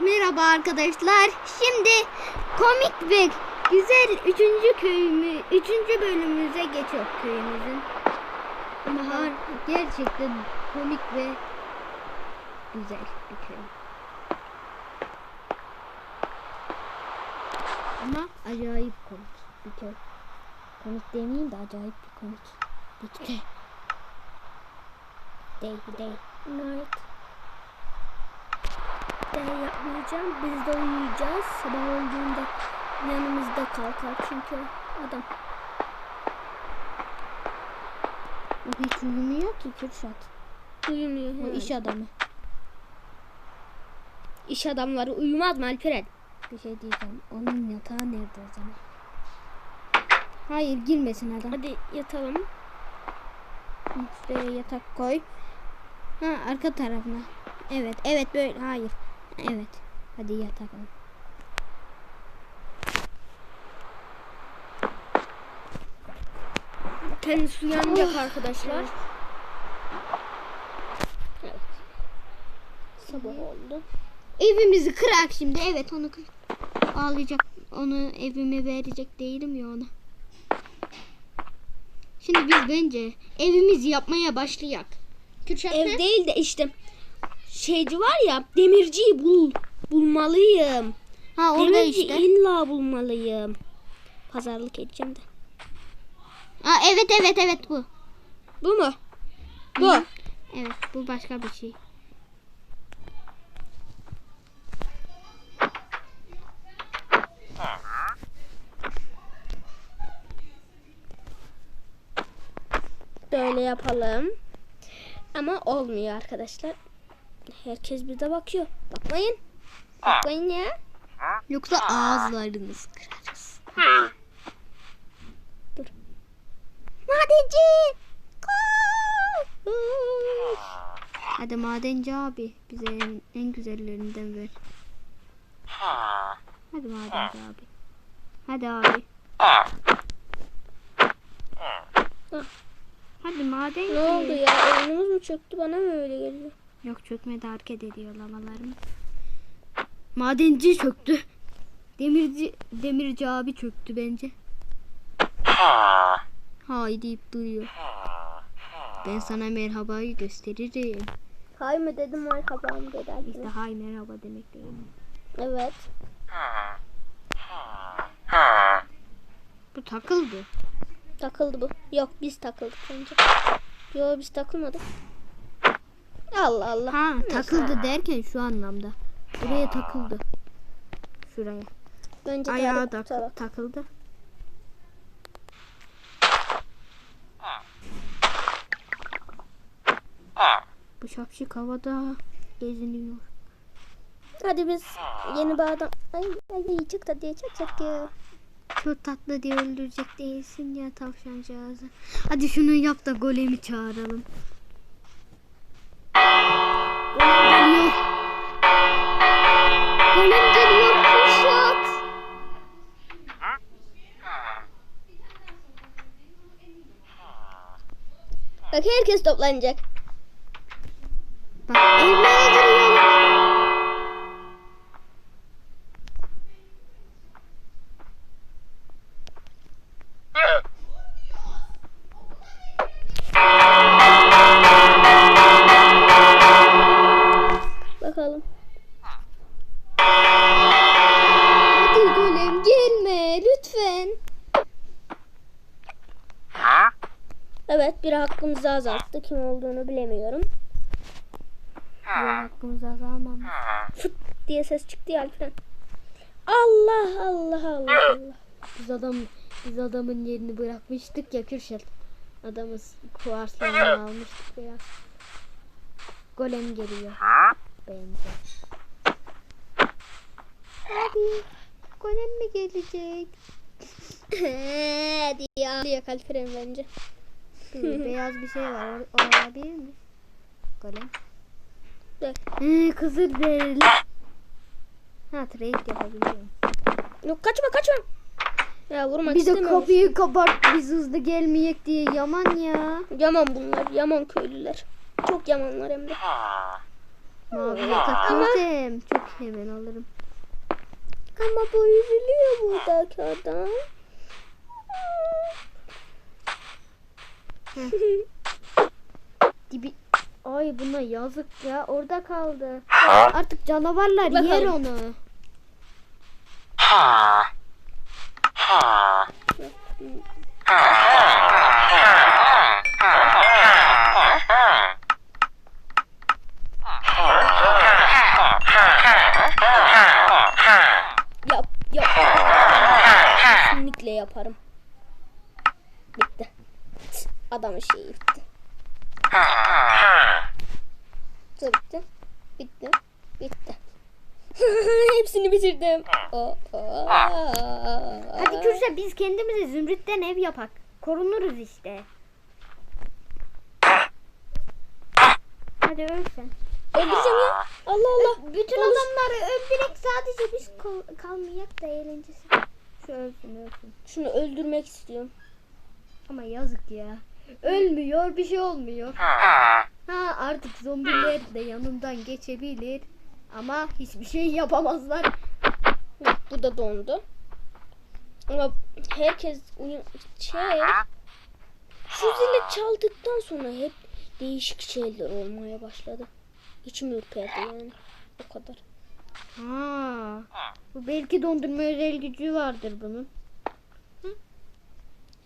Merhaba arkadaşlar. Şimdi komik ve güzel üçüncü köyümü, üçüncü bölümümüze geçiyor köyümüzün. Ama har gerçekten komik ve güzel bir köy. Ama acayip komik bir köy. Komik demeyeyim de acayip bir komik bir köy. Değil değil. Evet. Ben yapmayacağım. Biz de uyuyacağız. Sabah olduğunda yanımızda kalkar çünkü adam. O hiç uyumuyor ki Kürşat. Uyumuyor. O iş adamı. İş adamları uyumaz mı Alperen? Bir şey diyeceğim. Onun yatağı nerede o zaman? Hayır girmesin adam. Hadi yatalım. Şuraya yatak koy. Ha arka tarafına. Evet evet böyle hayır. Evet. Hadi yatalım. Kendisi uyanacak arkadaşlar. Evet. Sabah oldu. Evimizi kırak şimdi. Evet onu kır. Ağlayacak. Onu evime verecek değilim ya ona. Şimdi biz bence evimizi yapmaya başlayak. Kürşat Ev ne? değil de işte şeyci var ya demirciyi bul. Bulmalıyım. Ha orada işte. illa bulmalıyım. Pazarlık edeceğim de. Ha, evet evet evet bu. Bu mu? Bu. Evet bu başka bir şey. Böyle yapalım. Ama olmuyor arkadaşlar. Herkes bize bakıyor. Bakmayın. Bakmayın ya. Yoksa ağızlarınızı kırarız. Dur. Madenci! Koş! Hadi madenci abi bize en, en güzellerinden ver. Hadi madenci abi. Hadi abi. Hadi madenci. Ne oldu ya? Oyunumuz mu çöktü? Bana mı öyle geliyor? Yok çökmedi hareket ediyor lavalarım. Madenci çöktü. Demirci demirci abi çöktü bence. Hay deyip duruyor. Ben sana merhabayı gösteririm. Hay mı dedim merhaba mı dedi Alperen. İşte hay merhaba demek değil mi? Evet. Bu takıldı. Takıldı bu. Yok biz takıldık önce. Yok biz takılmadık. Allah Allah. Ha takıldı derken şu anlamda. Buraya takıldı. Şuraya. Bence Ayağa daha da kurtaralım. takıldı. Bu şapşik havada geziniyor. Hadi biz yeni bir adam. Ay ay çık da diye çek ya. Çok tatlı diye öldürecek değilsin ya tavşancağızı. Hadi şunu yap da golemi çağıralım. Golem geliyor. Golem geliyor Kürşat. Bak herkes toplanacak. Bak evime giriyor. Hakkımızı azalttı. Kim olduğunu bilemiyorum. Yok hakkımızı azalmam. Fıt diye ses çıktı ya Alperen. Allah Allah Allah Allah. Biz adam biz adamın yerini bırakmıştık ya Kürşat. Adamı kuarslarını almıştık ya. Golem geliyor. Bence. Abi golem mi gelecek? Hadi ya. Diye Alperen bence. Hı, beyaz bir şey var. O, olabilir mi? Dur. Hı, kızıl derili. Ha trade yapabiliyorum. Yok kaçma kaçma. Ya vurmak Bir de istemiyorum. kapıyı kapat biz hızlı gelmeyek diye yaman ya. Yaman bunlar. Yaman köylüler. Çok yamanlar hem de. Mavi yaka kızım. Çok Hemen alırım. Ama bu üzülüyor buradaki adam. Dibi... Ay buna yazık ya. Orada kaldı. Artık canavarlar Bakalım. yer onu. Yap yapak. Korunuruz işte. Hadi öl sen. Öldüreceğim ya. Allah Allah. Bütün Olur. adamları öldürek sadece biz kal- kalmayak da eğlencesi. Şu ölsün ölsün. Şunu öldürmek istiyorum. Ama yazık ya. Ölmüyor bir şey olmuyor. Ha artık zombiler de yanından geçebilir. Ama hiçbir şey yapamazlar. Bu da dondu. Ama herkes uyum şey şu zili çaldıktan sonra hep değişik şeyler olmaya başladı. İçim ürperdi yani. O kadar. Ha. Bu belki dondurma özel gücü vardır bunun.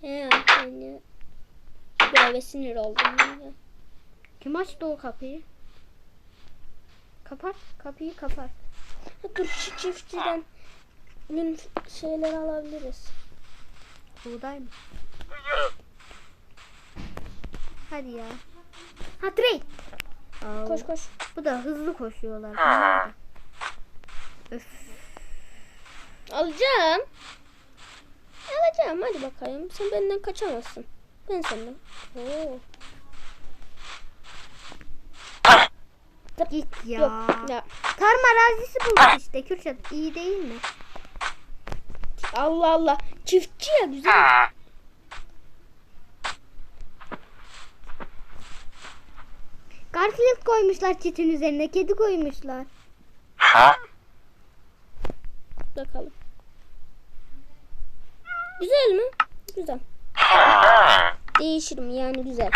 He yani. Böyle sinir oldum ben ya. Kim açtı o kapıyı? Kapat. Kapıyı kapat. Dur şu çiftçiden gün şeyler alabiliriz. Buğday mı? Hadi ya. Ha. Aa, Koş koş. Bu da hızlı koşuyorlar. Öf. Alacağım. Alacağım hadi bakayım. Sen benden kaçamazsın. Ben senden. Oo. Git ya. Yok ya. Tarım arazisi bulduk işte Kürşat. iyi değil mi? Allah Allah. Çiftçi ya güzel. Garfield koymuşlar çitin üzerine. Kedi koymuşlar. Bakalım. Güzel mi? Güzel. Değişirim yani güzel.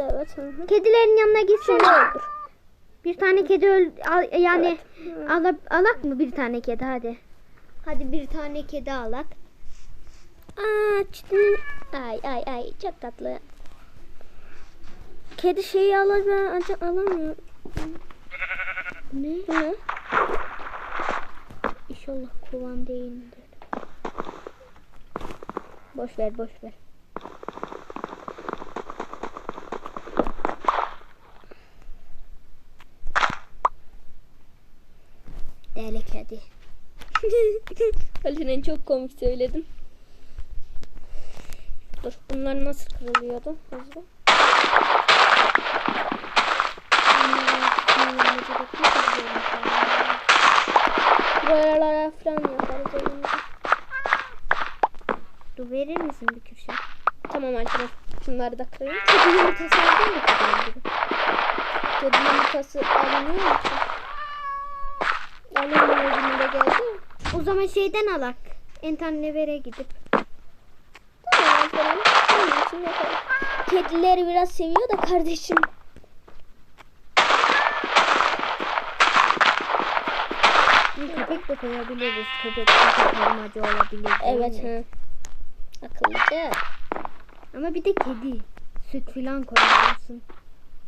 Evet. Hı hı. Kedilerin yanına gitsene. Şunu öldür. Bir tane kedi öl al- yani ala- alak mı bir tane kedi hadi. Hadi bir tane kedi alak. Aa çitin. Ay ay ay çok tatlı. Kedi şeyi alacağım ancak alamıyor. Ne? Ne? İnşallah kovan değildir. Boş ver boş ver. Deli kedi. Alinen çok komik söyledim. Dur bunlar nasıl kırılıyordu? Hızlı. Buralara falan yaparız elimizi. Dur verir misin bir kürşat? Tamam Alperen. Şunları da kırayım. Kedi yumurtası aldın mı kedi gibi? Kedi yumurtası alınıyor mu ki? Alınmıyor gününde geldi ya. O zaman şeyden alak. Entannever'e gidip. Tamam. Kedileri biraz seviyor da kardeşim. Bir köpek de koyabiliriz. Köpek köpek korumacı olabilir. Evet. Hı. Akıllıca. Ama bir de kedi. Süt filan koyarsın.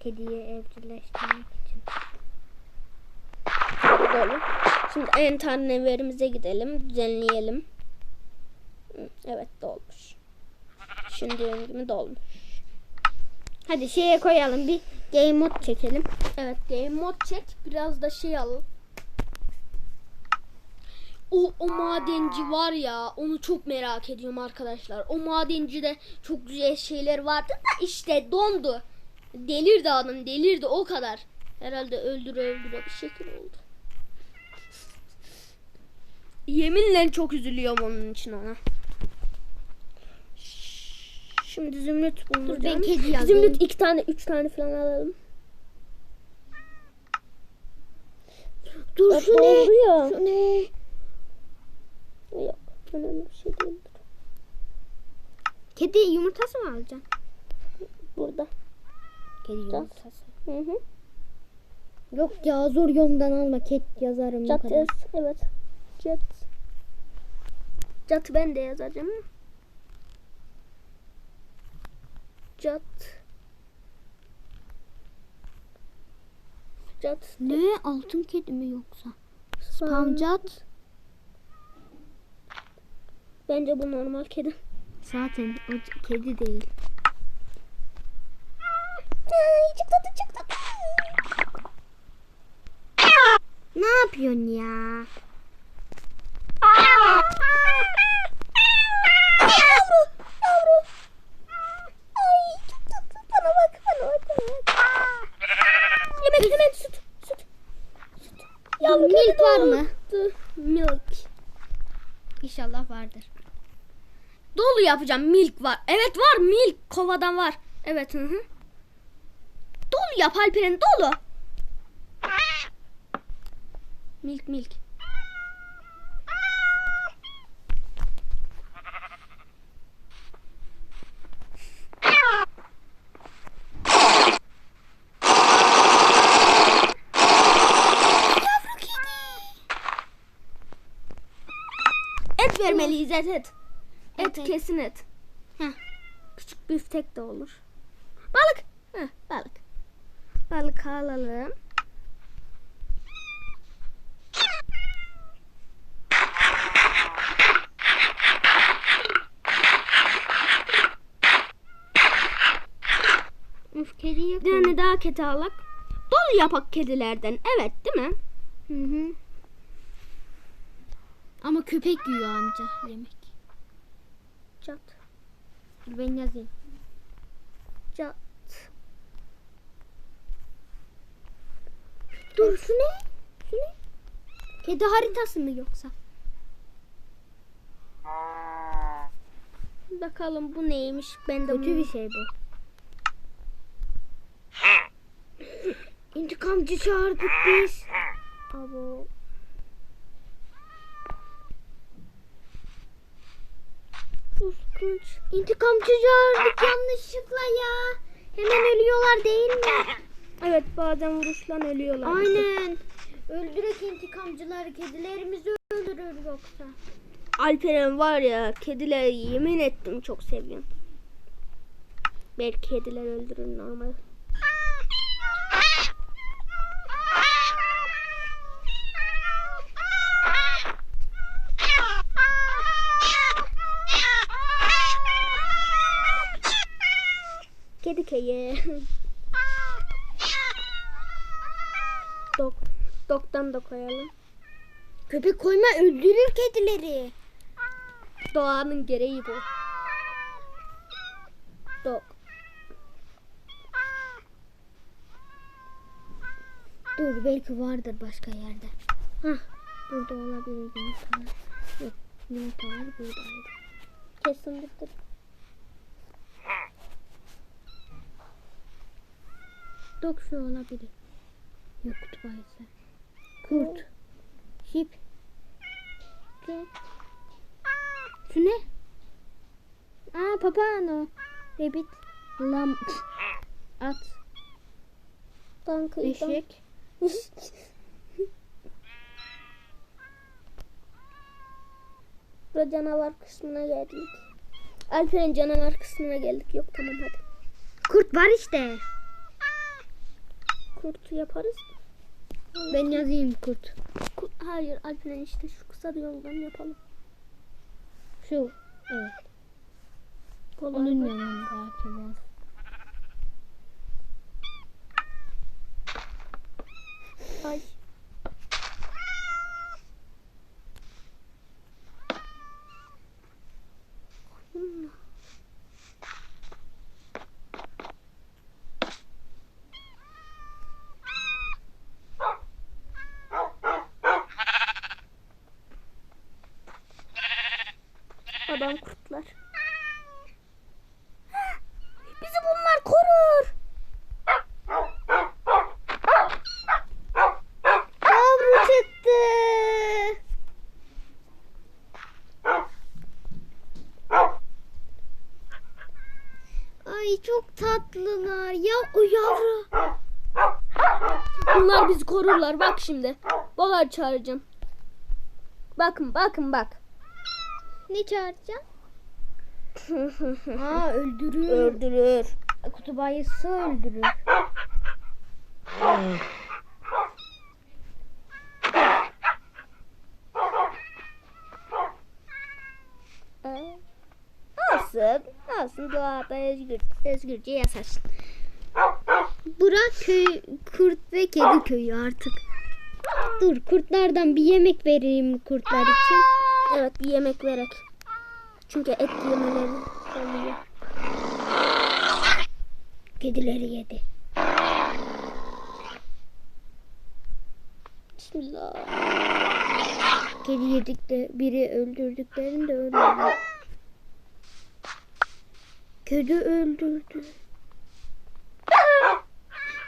Kediyi evcilleştirmek için. Dolu. Şimdi en verimize gidelim. Düzenleyelim. Evet dolmuş. Düşündüğüm gibi dolmuş. Hadi şeye koyalım bir game mod çekelim. Evet game mod çek. Biraz da şey al. O, o madenci var ya onu çok merak ediyorum arkadaşlar. O madencide çok güzel şeyler vardı da işte dondu. Delirdi adam delirdi o kadar. Herhalde öldüre öldüre bir şekil oldu. Yeminle çok üzülüyorum onun için ona. Şimdi zümrüt bulacağım. ben kedi yazayım. Zümrüt iki tane üç tane falan alalım. Dur Bak, şu ne? Şu ne? Yok önemli bir şey değil. Kedi yumurtası mı alacaksın? Burada. Kedi yumurtası. Hı hı. Yok ya zor yoldan alma. Ket yazarım bu Cat kadar. yaz. Evet. Cat. Cat ben de yazacağım. Cat. Cat. Ne? Altın kedi mi yoksa? Spam. Pamcat. Bence bu normal kedi. Zaten o kedi değil. Çıktı çıktı. Ne yapıyorsun ya? Yavru. Yavru. Ay çok tatlı. Bana bak. Bana bak. Bana bak. Hemen hemen süt. Süt. Süt. Kedi var mı? Milk. İnşallah vardır. Dolu yapacağım. Milk var. Evet var. Milk kovadan var. Evet. Hı hı. Dolu yap Alperen dolu. Milk milk. Et vermeliyiz et et. Et. kesin et. Heh. Küçük biftek de olur. Balık. Heh, balık. Balık alalım. Üf kedi yok. Tane daha kedi alak. Dolu yapak kedilerden. Evet değil mi? Hı hı. Ama köpek yiyor anca yemek. Dur ben yazayım. Cat. Dur şu ne? Şu ne? Kedi haritası mı yoksa? Bakalım bu neymiş. Ben de Kötü bir şey bu. İntikamcı çağırdık biz. Abo. Korkunç. İntikamcı çağırdık yanlışlıkla ya. Hemen ölüyorlar değil mi? Evet bazen vuruşlan ölüyorlar. Aynen. Öldürek intikamcıları kedilerimizi öldürür yoksa. Alperen var ya kedileri yemin ettim çok seviyorum. Belki kediler öldürür normal. Kedi keye. Dok. Doktan da koyalım. Köpek koyma öldürür kedileri. Doğanın gereği bu. Dok. Dur belki vardır başka yerde. Hah burada olabilir. Yok yumurtalar buradaydı. Kesinlikle. Dok şu olabilir. Yok kutubaysa. Kurt. Şip. Şu ne? Aa papağan Rabbit. Lam. At. Tankı Eşek. Burada canavar kısmına geldik. Alperen canavar kısmına geldik. Yok tamam hadi. Kurt var işte kurt yaparız. Ben yazayım kurt. kurt hayır Alperen işte şu kısa bir yoldan yapalım. Şu evet. Kolay Onun yanında Alperen. Ay. Oyunla. Bunlar bizi korurlar. Bak şimdi. Balar çağıracağım. Bakın bakın bak. Ne çağıracağım? Aa öldürür. Öldürür. Kutup ayısı öldürür. Olsun. Olsun doğada özgür, özgürce yaşasın. Burak köy, kurt ve kedi köyü artık. Dur kurtlardan bir yemek vereyim kurtlar için. Evet bir yemek verek. Çünkü et yemeleri oluyor. Kedileri yedi. Bismillah. Kedi yedik de biri öldürdüklerinde ölmedi. Kedi öldürdü.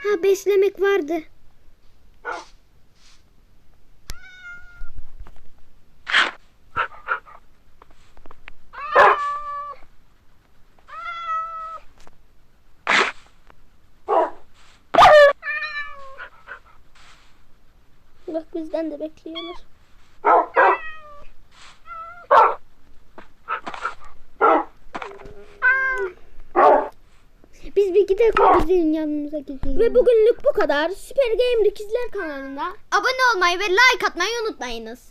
Ha beslemek vardı. Bak bizden de bekliyorlar. Gidelim bizim yanımıza gidelim. Ve bugünlük bu kadar. Süper Game Rikizler kanalında abone olmayı ve like atmayı unutmayınız.